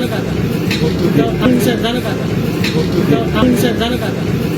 जाणं का जाणं अहिंसक झालं का आता का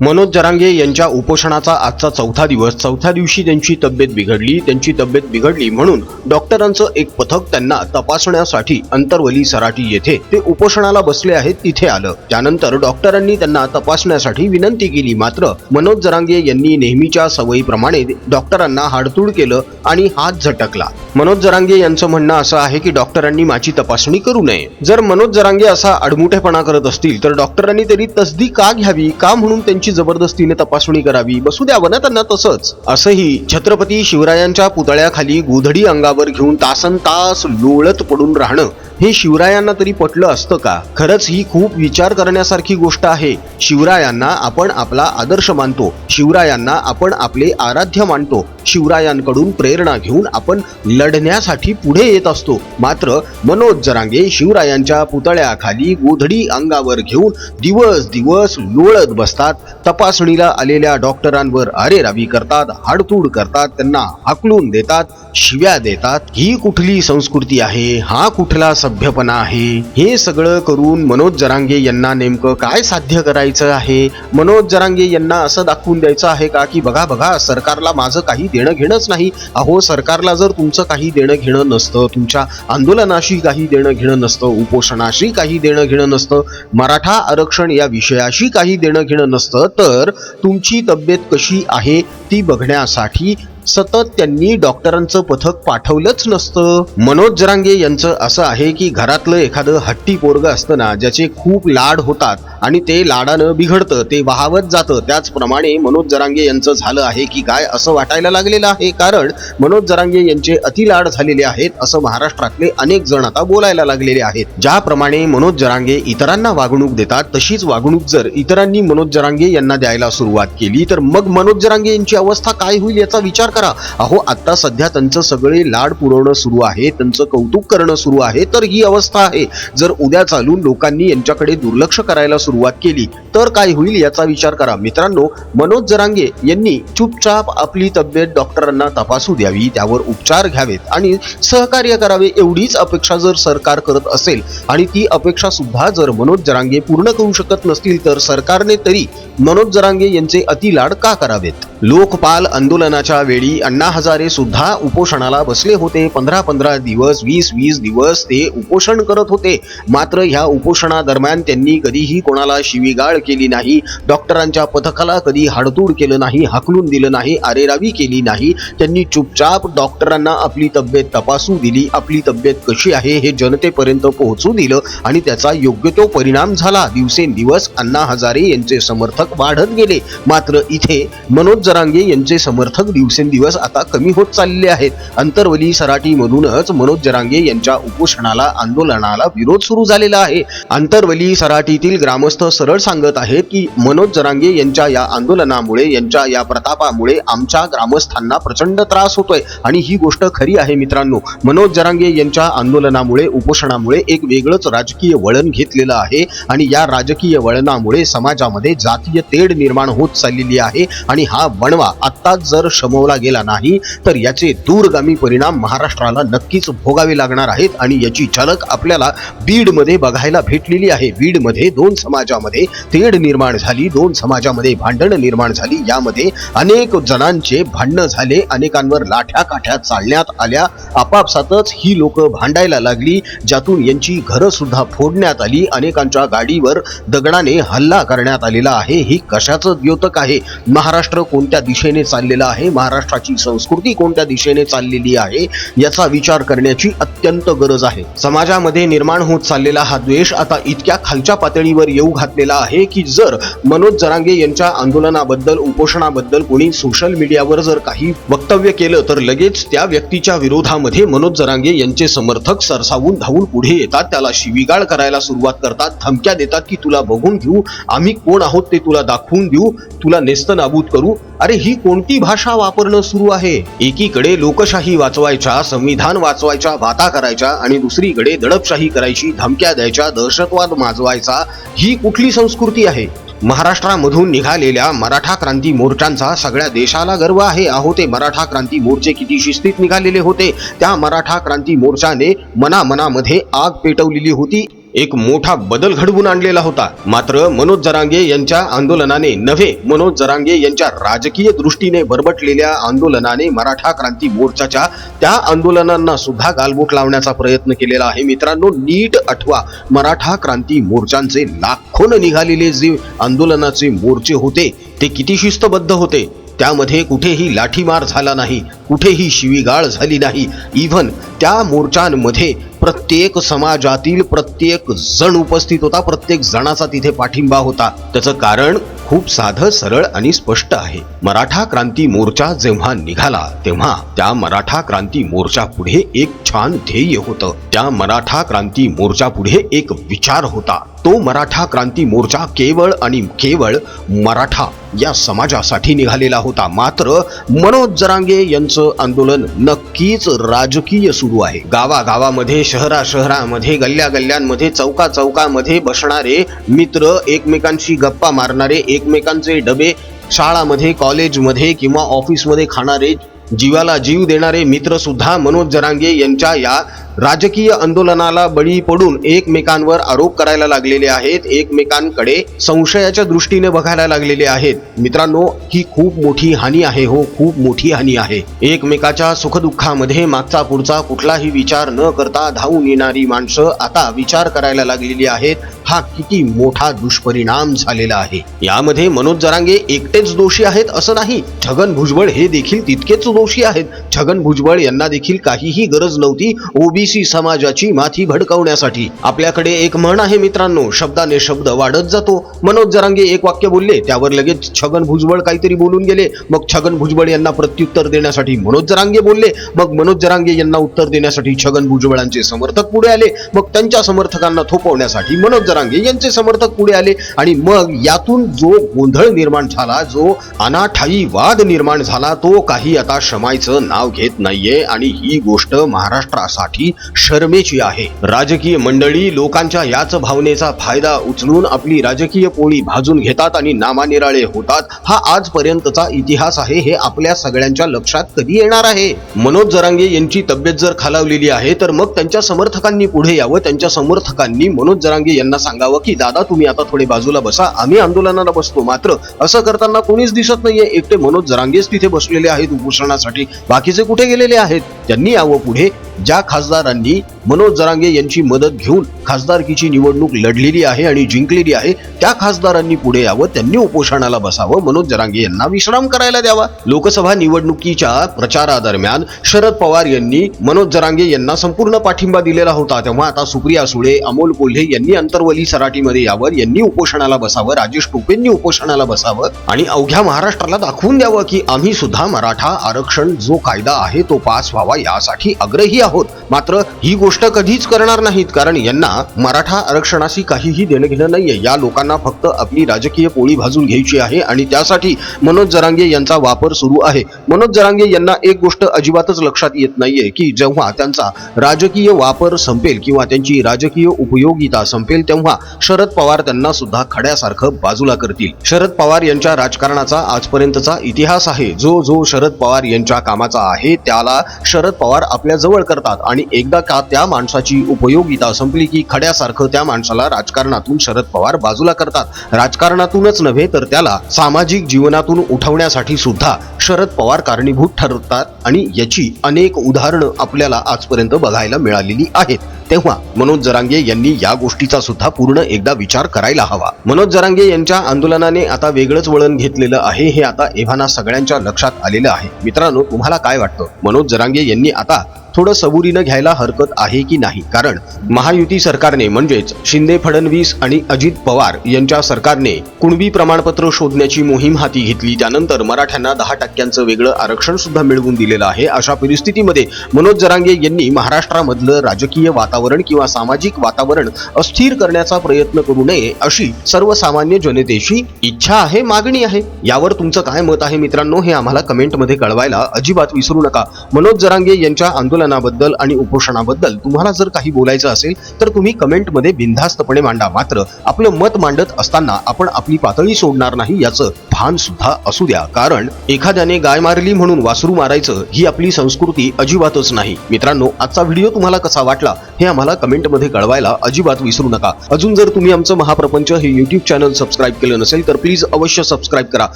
मनोज जरांगे यांच्या उपोषणाचा आजचा चौथा दिवस. चौथ्या दिवशी त्यांची तब्येत बिघडली. त्यांची तब्येत बिघडली म्हणून डॉक्टरांचं एक पथक त्यांना तपासण्यासाठी अंतरवली सराटी येथे. ते उपोषणाला बसले आहेत तिथे आलं. त्यानंतर डॉक्टरांनी त्यांना तपासण्यासाठी विनंती केली मात्र मनोज जरांगे यांनी नेहमीच्या सवयीप्रमाणे डॉक्टरांना हाडतूड केलं आणि हात झटकला. मनोज जरांगे यांचं म्हणणं असं आहे की डॉक्टरांनी माझी तपासणी करू नये. जर मनोज जरांगे असा अडमुठेपणा करत असतील तर डॉक्टरांनी तरी तसदी का घ्यावी? का म्हणून त्यांची जबरदस्तीने तपासणी करावी? बसू द्यावं ना त्यांना तसंच. असंही छत्रपती शिवरायांच्या पुतळ्याखाली गोधडी अंगावर घेऊन तासन तास लोळत पडून राहणं हे शिवरायांना तरी पटलं असतं का? खरंच ही खूप विचार करण्यासारखी गोष्ट आहे. शिवरायांना आपण आपला आदर्श मानतो. शिवरायांना आपण आपले आराध्य मानतो. शिवरायांकडून प्रेरणा घेऊन आपण लढण्यासाठी पुढे येत असतो. मात्र मनोज जरांगे शिवरायांच्या पुतळ्याखाली गोधडी अंगावर घेऊन दिवस दिवस लोळत बसतात. तपासणीला आलेल्या डॉक्टरांवर आरेरावी करतात हाडतूड करतात त्यांना हाकलून देतात शिव्या देतात. ही कुठली संस्कृती आहे? हा कुठला सभ्यपणा आहे. हे सगळं करून मनोज जरांगे यांना नेमकं काय साध्य करायचं आहे? मनोज जरांगे यांना असं दाखवून द्यायचं आहे का की बघा बघा सरकारला माझं काही देणं घेणंच नाही. अहो सरकारला जर तुमचं काही देणं घेणं नसतं तुमच्या आंदोलनाशी काही देणं घेणं नसतं उपोषणाशी काही देणं घेणं नसतं मराठा आरक्षण या विषयाशी काही देणं घेणं नसतं तर तुमची तब्येत कशी आहे ती बघण्यासाठी सतत त्यांनी डॉक्टरांचं पथक पाठवलंच नसतं. मनोज जरांगे यांचं असं आहे की घरातलं एखादं हट्टी पोरग असतं ना ज्याचे खूप लाड होतात आणि ते लाडानं बिघडतं ते वाहावत जातं. त्याचप्रमाणे मनोज जरांगे यांचं झालं आहे की काय असं वाटायला लागलेलं आहे? कारण मनोज जरांगे यांचे अतिलाड झालेले आहेत असं महाराष्ट्रातले अनेक जण आता बोलायला लागलेले आहेत. ज्याप्रमाणे मनोज जरांगे इतरांना वागणूक देतात तशीच वागणूक जर इतरांनी मनोज जरांगे यांना द्यायला सुरुवात केली तर मग मनोज जरांगे यांची अवस्था काय होईल याचा विचार करा. अहो आता सध्या त्यांचं सगळे लाड पुरवणं सुरू आहे त्यांचं कौतुक करणं सुरू आहे तर ही अवस्था आहे. जर उद्या चालून लोकांनी यांच्याकडे दुर्लक्ष करायला सुरुवात केली तर काय होईल याचा विचार करा. मित्रांनो मनोज जरांगे यांनी चुपचाप आपली तब्येत डॉक्टरांना तपासू द्यावी त्यावर उपचार घ्यावेत आणि सहकार्य करावे एवढीच अपेक्षा जर सरकार करत असेल आणि ती अपेक्षा सुद्धा जर मनोज जरांगे पूर्ण करू शकत नसतील तर सरकारने तरी मनोज जरांगे यांचे अतिलाड का करावेत? लोकपाल आंदोलनाच्या वेळी अण्णा हजारे सुद्धा उपोषणाला बसले होते. पंधरा पंधरा दिवस वीस वीस दिवस ते उपोषण करत होते. मात्र ह्या उपोषणादरम्यान त्यांनी कधीही कोणाला शिवीगाळ केली नाही. डॉक्टरांच्या पथकाला कधी हाडतूड केलं नाही हाकलून दिलं नाही आरेरावी केली नाही. त्यांनी चुपचाप डॉक्टरांना आपली तब्येत तपासू दिली. आपली तब्येत कशी आहे हे जनतेपर्यंत पोहोचू दिलं आणि त्याचा योग्य तो परिणाम झाला. दिवसेंदिवस अण्णा हजारे यांचे समर्थक वाढत गेले. मात्र इथे मनोज जरांगे यांचे समर्थक दिवसेंदिवस आता कमी होत चालले आहेत. अंतरवली सराटी मधूनच मनोज जरांगे यांच्या उपोषणाला आंदोलनाला विरोध सुरू झालेला आहे. अंतरवली सराटीतील ग्रामस्थ सरळ सांगत आहेत की मनोज जरांगे यांच्या या आंदोलनामुळे यांच्या या प्रतापामुळे आमच्या ग्रामस्थांना प्रचंड त्रास होतोय. आणि ही गोष्ट खरी आहे मित्रांनो. मनोज जरांगे यांच्या आंदोलनामुळे उपोषणामुळे एक वेगळंच राजकीय वळण घेतलेलं आहे. आणि या राजकीय वळणामुळे समाजामध्ये जातीय तेढ निर्माण होत चाललेली आहे. आणि हा वणवा आत्ताच जर शमवला गेला नाही तर याचे दूरगामी परिणाम महाराष्ट्राला नक्कीच भोगावे लागणार आहेत आणि याची झलक आपल्याला बीडमध्ये बघायला भेटलेली आहे. बीडमध्ये दोन समाजामध्ये तेढ निर्माण झाली दोन समाजामध्ये भांडण निर्माण झाली. यामध्ये अनेक जणांचे भांडणं झाले अनेकांवर लाठ्या काठ्या चालण्यात आल्या. आपापसातच ही लोक भांडायला लागली ज्यातून यांची घरं सुद्धा फोडण्यात आली अनेकांच्या गाडीवर दगडाने हल्ला करण्यात आलेला आहे. ही कशाचं द्योतक आहे? महाराष्ट्र कोणत्या दिशेने चाललेला आहे? महाराष्ट्राची संस्कृती कोणत्या दिशेने चाललेली आहे? याचा विचार करण्याची अत्यंत गरज आहे. समाजामध्ये निर्माण होत चाललेला हा द्वेष आता इतक्या खालच्या पातळीवर येऊ घातलेला आहे की जर मनोज जरांगे यांच्या आंदोलनाबद्दल उपोषणाबद्दल कोणी सोशल मीडियावर जर काही वक्तव्य केलं तर लगेच त्या व्यक्तीच्या विरोधामध्ये मनोज जरांगे यांचे समर्थक सरसावून धावून पुढे येतात. त्याला शिवीगाळ करायला सुरुवात करतात. धमक्या देतात की तुला बघून घेऊ. आम्ही कोण आहोत ते तुला दाखवून देऊ. तुला नेस्त नाबूद करू. अरे ही कोणती भाषा वापरणं सुरू आहे? एकीकडे लोकशाही वाचवायच्या संविधान वाचवायच्या वाता करायच्या आणि दुसरीकडे दडपशाही करायची धमक्या द्यायच्या दहशतवाद माजवायचा ही कुठली संस्कृती आहे? महाराष्ट्रामधून निघालेल्या मराठा क्रांती मोर्चांचा सगळ्या देशाला गर्व आहे. अहो ते मराठा क्रांती मोर्चे किती शिस्तीत निघालेले होते. त्या मराठा क्रांती मोर्चाने मनामनामध्ये आग पेटवलेली होती. एक मोठा बदल घडवून आणलेला होता. मात्र मनोज जरांगे यांच्या आंदोलनाने नव्हे मनोज जरांगे यांच्या राजकीय दृष्टीने बरबटलेल्या आंदोलनाने मराठा क्रांती मोर्चाच्या त्या आंदोलनांना सुद्धा गालबोट लावण्याचा प्रयत्न केलेला आहे. मित्रांनो नीट आठवा मराठा क्रांती मोर्चांचे लाखोन निघालेले जे आंदोलनाचे मोर्चे होते ते किती शिस्तबद्ध होते? त्यामध्ये कुठेही लाठीमार झाला नाही कुठेही शिवीगाळ झाली नाही. इव्हन त्या मोर्चांमध्ये प्रत्येक समाजातील प्रत्येक जण उपस्थित होता प्रत्येक जणाचा तिथे पाठिंबा होता. त्याचं कारण खूप साधं सरळ आणि स्पष्ट आहे. मराठा क्रांती मोर्चा जेव्हा निघाला तेव्हा त्या मराठा क्रांती मोर्चा पुढे एक छान ध्येय होतं. त्या मराठा क्रांती मोर्चा पुढे एक विचार होता. तो मराठा क्रांती मोर्चा केवळ आणि केवळ मराठा या समाजासाठी निघालेला होता. मात्र मनोज जरांगे यांचं आंदोलन नक्कीच राजकीय सुरू आहे. गावागावामध्ये शहरा शहरामध्ये गल्ल्या गल्ल्यांमध्ये चौका चौकामध्ये बसणारे मित्र एकमेकांशी गप्पा मारणारे एकमेकांचे डबे शाळामध्ये कॉलेजमध्ये किंवा ऑफिसमध्ये खाणारे जीवाला जीव देणारे मित्र सुद्धा मनोज जरांगे यांच्या या राजकीय आंदोलनाला बळी पडून एकमेकांवर आरोप करायला लागलेले आहेत. एकमेकांकडे संशयाच्या दृष्टीने बघायला लागलेले आहेत. मित्रांनो ही खूप मोठी हानी आहे हो खूप मोठी हानी आहे. एकमेकाच्या सुखदुःखामध्ये मागचा पुढचा कुठलाही विचार न करता धावून येणारी माणसं आता विचार करायला लागलेली आहेत. हा किती मोठा दुष्परिणाम झालेला आहे. यामध्ये मनोज जरांगे एकटेच दोषी आहेत असं नाही छगन भुजबळ हे देखील तितकेच दोषी आहेत. छगन भुजबळ यांना देखील काहीही गरज नव्हती ओबीसी समाजाची माथी भडकवण्यासाठी. आपल्याकडे एक म्हण आहे मित्रांनो शब्दाने शब्द वाढत जातो. मनोज जरांगे एक वाक्य बोलले त्यावर लगेच छगन भुजबळ काहीतरी बोलून गेले. मग छगन भुजबळ यांना प्रत्युत्तर देण्यासाठी मनोज जरांगे बोलले. मग मनोज जरांगे यांना उत्तर देण्यासाठी छगन भुजबळांचे समर्थक पुढे आले. मग त्यांच्या समर्थकांना थोपवण्यासाठी मनोज जरांगे यांचे समर्थक पुढे आले आणि मग यातून जो गोंधळ निर्माण झाला जो अनाठाई वाद निर्माण झाला तो काही आता शमायचं नाव घेत नाहीये आणि ही गोष्ट महाराष्ट्रासाठी शर्मेची आहे. राजकीय मंडळी लोकांच्या याच भावनेचा फायदा उचलून आपली राजकीय पोळी भाजून घेतात आणि नामानिराळे होतात हा आजपर्यंतचा इतिहास आहे हे आपल्या सगळ्यांच्या लक्षात कधी येणार आहे? मनोज जरांगे यांची तब्येत जर खालावलेली आहे तर मग त्यांच्या समर्थकांनी पुढे यावं त्यांच्या समर्थकांनी मनोज जरांगे यांना सांगावं की दादा तुम्ही आता थोडे बाजूला बसा. आम्ही आंदोलनाला बसतो. मात्र असं करताना कोणीच दिसत नाहीये. एकटे मनोज जरांगेच तिथे बसलेले आहेत उपोषणासाठी. बाकीचे कुठे गेलेले आहेत? त्यांनी यावं पुढे. ज्या खासदारांनी मनोज जरांगे यांची मदत घेऊन खासदारकीची निवडणूक लढलेली आहे आणि जिंकलेली आहे त्या खासदारांनी पुढे यावं त्यांनी उपोषणाला बसावं मनोज जरांगे यांना विश्राम करायला द्यावा. लोकसभा निवडणुकीच्या प्रचारादरम्यान शरद पवार यांनी मनोज जरांगे यांना संपूर्ण पाठिंबा दिलेला होता. तेव्हा आता सुप्रिया सुळे अमोल कोल्हे यांनी अंतर्वली सराटीमध्ये यावं यांनी उपोषणाला बसावं राजेश टोपेंनी उपोषणाला बसावं आणि अवघ्या महाराष्ट्राला दाखवून द्यावं की आम्ही सुद्धा मराठा आरक्षण जो कायदा आहे तो पास व्हावा. यासाठी आग्रही आहोत. मात्र ही गोष्ट कधीच करणार नाहीत कारण यांना मराठा आरक्षणाशी काहीही देणं घेणं नाहीये. या लोकांना फक्त आपली राजकीय पोळी भाजून घ्यायची आहे आणि त्यासाठी मनोज जरांगे यांचा वापर सुरू आहे. मनोज जरांगे यांना एक गोष्ट अजिबातच लक्षात येत नाहीये की जेव्हा त्यांचा राजकीय वापर संपेल किंवा त्यांची राजकीय उपयोगिता संपेल तेव्हा शरद पवार त्यांना सुद्धा खड्यासारखं बाजूला करतील. शरद पवार यांच्या राजकारणाचा आजपर्यंतचा इतिहास आहे. जो जो शरद पवार यांच्या कामाचा आहे त्याला शरद शरद पवार आपल्या जवळ करतात आणि एकदा का त्या माणसाची उपयोगिता संपली की खड्यासारखं त्या माणसाला राजकारणातून शरद पवार बाजूला करतात. राजकारणातूनच नव्हे तर त्याला सामाजिक जीवनातून उठवण्यासाठी सुद्धा शरद पवार कारणीभूत ठरतात आणि याची अनेक उदाहरणं आपल्याला आजपर्यंत बघायला मिळालेली आहेत. तेव्हा मनोज जरांगे यांनी या गोष्टीचा सुद्धा पूर्ण एकदा विचार करायला हवा. मनोज जरांगे यांच्या आंदोलनाने आता वेगळंच वळण घेतलेलं आहे हे आता एव्हाना सगळ्यांच्या लक्षात आलेलं आहे. मित्रांनो तुम्हाला काय वाटतं? मनोज जरांगे यांनी आता थोडं सबुरीनं घ्यायला हरकत आहे की नाही? कारण महायुती सरकारने म्हणजेच शिंदे फडणवीस आणि अजित पवार यांच्या सरकारने कुणबी प्रमाणपत्र शोधण्याची मोहीम हाती घेतली. त्यानंतर मराठ्यांना दहा टक्क्यांचं वेगळं आरक्षण सुद्धा मिळवून दिलेलं आहे. अशा परिस्थितीमध्ये मनोज जरांगे यांनी महाराष्ट्रामधलं राजकीय वातावरण किंवा सामाजिक वातावरण अस्थिर करण्याचा प्रयत्न करू नये अशी सर्वसामान्य जनतेची इच्छा आहे मागणी आहे. यावर तुमचं काय मत आहे मित्रांनो हे आम्हाला कमेंटमध्ये कळवायला अजिबात विसरू नका. मनोज जरांगे यांच्या आंदोलन आंदोलनाबद्दल आणि उपोषणाबद्दल तुम्हाला जर काही बोलायचं असेल तर तुम्ही कमेंटमध्ये बिनधास्तपणे मांडा. मात्र आपलं मत मांडत असताना आपण आपली पातळी सोडणार नाही याचं भान सुद्धा असू द्या. कारण एखाद्याने गाय मारली म्हणून वासरू मारायचं ही आपली संस्कृती अजिबातच नाही. मित्रांनो आजचा व्हिडिओ तुम्हाला कसा वाटला हे आम्हाला कमेंटमध्ये कळवायला अजिबात विसरू नका. अजून जर तुम्ही आमचं महाप्रपंच हे युट्यूब चॅनल सबस्क्राईब केलं नसेल तर प्लीज अवश्य सबस्क्राईब करा.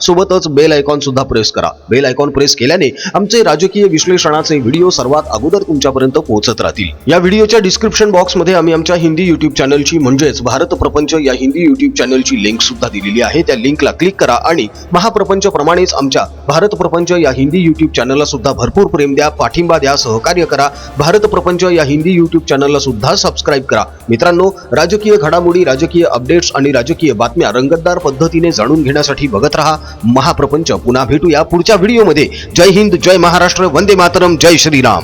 सोबतच बेल आयकॉन सुद्धा प्रेस करा. बेल आयकॉन प्रेस केल्याने आमचे राजकीय विश्लेषणाचे व्हिडिओ सर्वात अगोदर तुमच्यापर्यंत पोहोचत राहतील. या व्हिडिओच्या डिस्क्रिप्शन बॉक्समध्ये आम्ही आमच्या हिंदी युट्यूब चॅनलची म्हणजेच भारत प्रपंच या हिंदी युट्यूब चॅनलची लिंक सुद्धा दिलेली आहे. त्या लिंकला क्लिक करा आणि महाप्रपंच प्रमाणेच आमच्या भारत प्रपंच या हिंदी युट्यूब चॅनलला सुद्धा भरपूर प्रेम द्या पाठिंबा द्या सहकार्य करा. भारत प्रपंच या हिंदी युट्यूब चॅनलला सुद्धा सबस्क्राईब करा. मित्रांनो राजकीय घडामोडी राजकीय अपडेट्स आणि राजकीय बातम्या रंगतदार पद्धतीने जाणून घेण्यासाठी बघत रहा. महाप्रपंच पुन्हा भेटूया पुढच्या व्हिडिओमध्ये. जय हिंद जय महाराष्ट्र वंदे मातरम जय श्रीराम.